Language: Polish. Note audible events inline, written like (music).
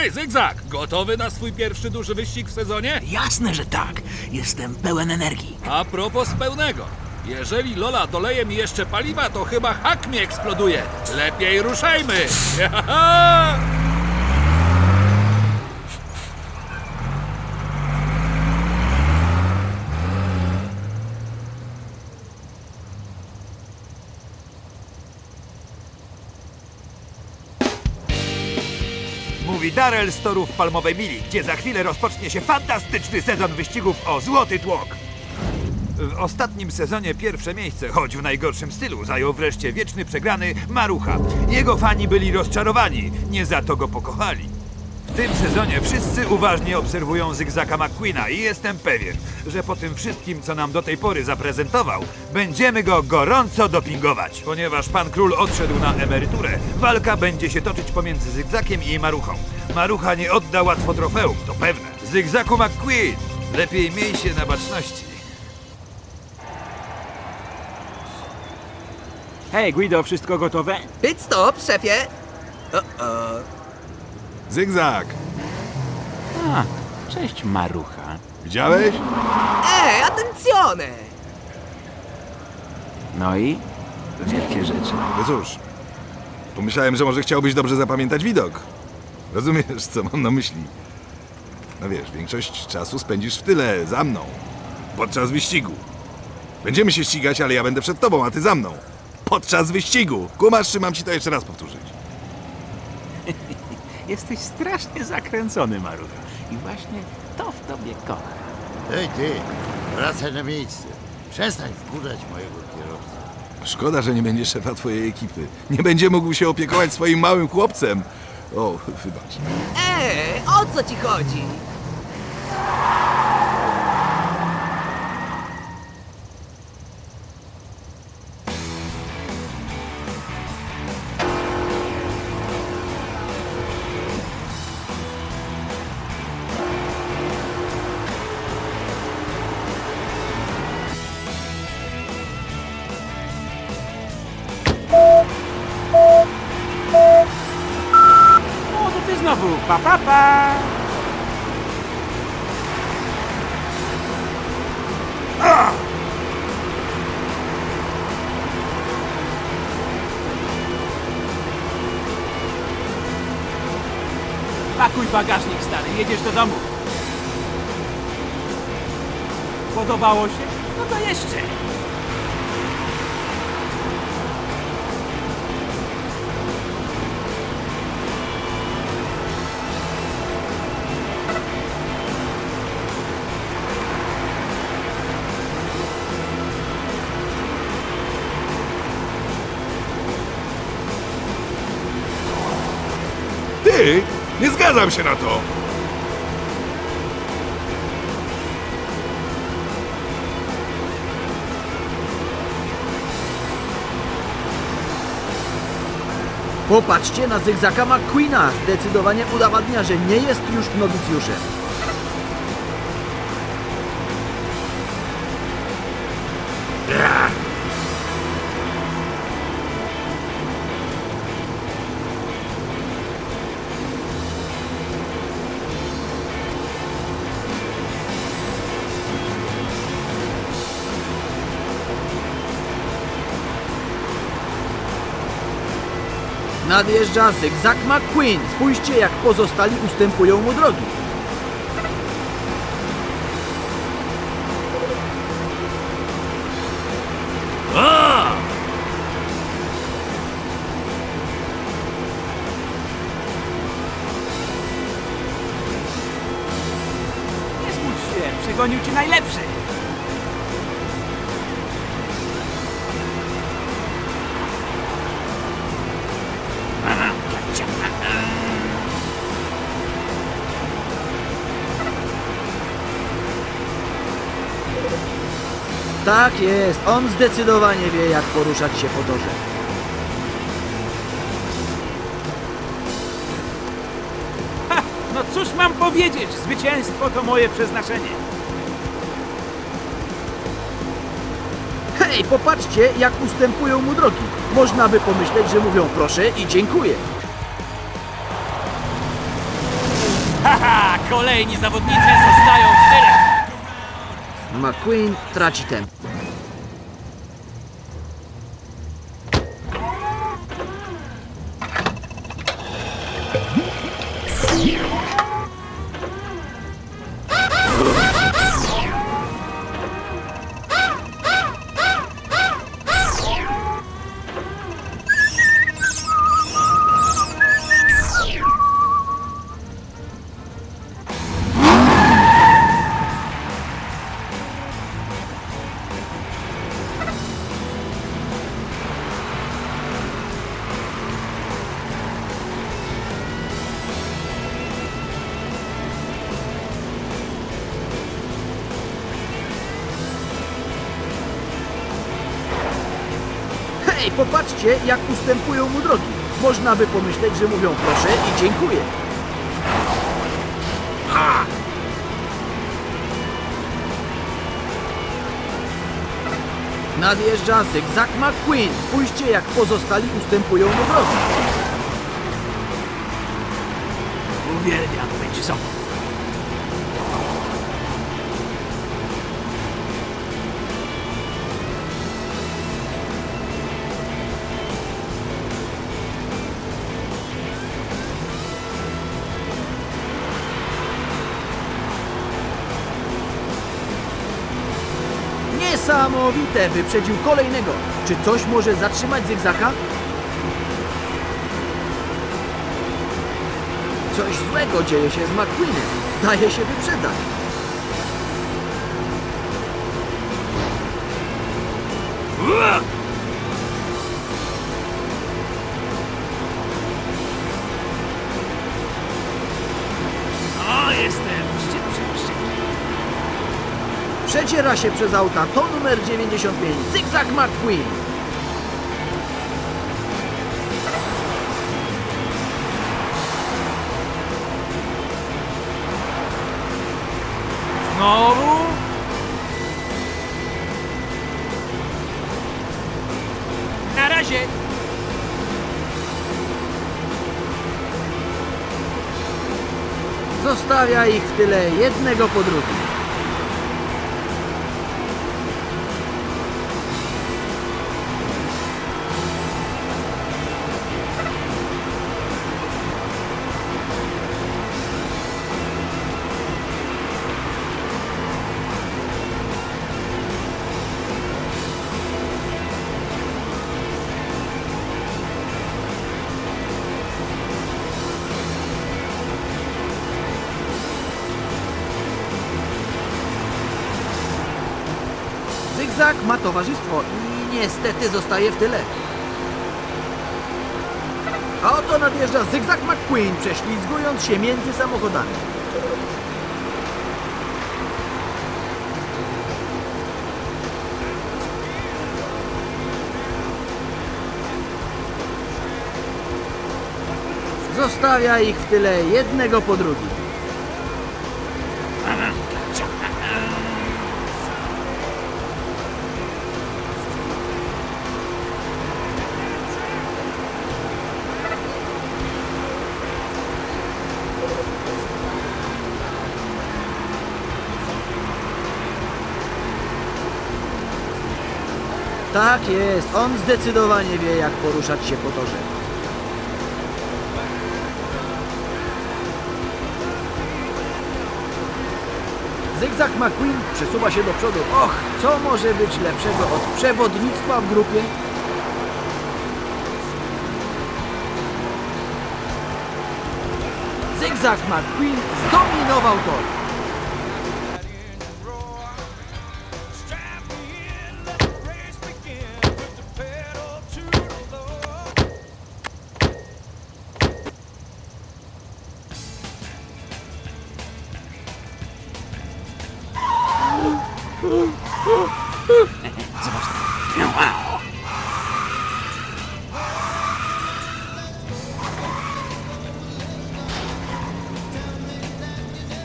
Hej, Zygzak! Gotowy na swój pierwszy duży wyścig w sezonie? Jasne, że tak. Jestem pełen energii. A propos pełnego. Jeżeli Lola doleje mi jeszcze paliwa, to chyba hak mi eksploduje. Lepiej ruszajmy! (laughs) Darrell z torów Palmowej Mili, gdzie za chwilę rozpocznie się fantastyczny sezon wyścigów o Złoty Tłok. W ostatnim sezonie pierwsze miejsce, choć w najgorszym stylu, zajął wreszcie wieczny przegrany Marucha. Jego fani byli rozczarowani, nie za to go pokochali. W tym sezonie wszyscy uważnie obserwują Zygzaka McQueena i jestem pewien, że po tym wszystkim, co nam do tej pory zaprezentował, będziemy go gorąco dopingować. Ponieważ pan król odszedł na emeryturę, walka będzie się toczyć pomiędzy Zygzakiem i Maruchą. Marucha nie odda łatwo trofeum, to pewne. Zygzaku McQueen, lepiej miej się na baczności. Hej, Guido, wszystko gotowe? Pit stop, szefie! Zygzak! A, cześć, Marucha. Widziałeś? Ej, attenzione! No i? Wielkie rzeczy. No cóż, pomyślałem, że może chciałbyś dobrze zapamiętać widok. Rozumiesz, co mam na myśli? No wiesz, większość czasu spędzisz w tyle, za mną. Podczas wyścigu. Będziemy się ścigać, ale ja będę przed tobą, a ty za mną. Podczas wyścigu! Kumasz, czy mam ci to jeszcze raz powtórzyć? (laughs) Jesteś strasznie zakręcony, Marucha. I właśnie to w tobie kocham. Ej ty, wracaj na miejsce. Przestań wkurzać mojego kierowcę. Szkoda, że nie będzie szefa twojej ekipy. Nie będzie mógł się opiekować swoim małym chłopcem. O, wybacz. Ej, o co ci chodzi? Znowu. Pa, pa, pa. Pakuj bagażnik, stary. Jedziesz do domu. Podobało się? No to jeszcze. Nie zgadzam się na to! Popatrzcie na Zygzaka McQueena. Zdecydowanie udowadnia, że nie jest już nowicjuszem. Nadjeżdża Zygzak McQueen. Spójrzcie, jak pozostali ustępują mu drogi. Nie smuć się, przegonił cię najlepszy. Tak jest, on zdecydowanie wie, jak poruszać się po torze. Ha, no cóż mam powiedzieć, zwycięstwo to moje przeznaczenie. Hej, popatrzcie, jak ustępują mu drogi. Można by pomyśleć, że mówią proszę i dziękuję. Kolejni zawodnicy zostają w tyle. McQueen traci tempo. Hej, popatrzcie, jak ustępują mu drogi. Można by pomyśleć, że mówią proszę i dziękuję. Nadjeżdża zygzak McQueen. Spójrzcie, jak pozostali ustępują mu drogi. Uwielbiam być sobą. Niesamowite! Wyprzedził kolejnego. Czy coś może zatrzymać zygzaka? Coś złego dzieje się z McQueenem. Daje się wyprzedzać. O, jestem Przeciera się przez auta. To numer 95. Zygzak McQueen. Znowu? Na razie. Zostawia ich w tyle jednego po drugim. Zygzak ma towarzystwo i niestety zostaje w tyle. A oto nadjeżdża Zygzak McQueen, prześlizgując się między samochodami. Zostawia ich w tyle jednego po drugim. Tak jest, on zdecydowanie wie, jak poruszać się po torze. Zygzak McQueen przesuwa się do przodu. Och, co może być lepszego od przewodnictwa w grupie? Zygzak McQueen zdominował tor. Oh.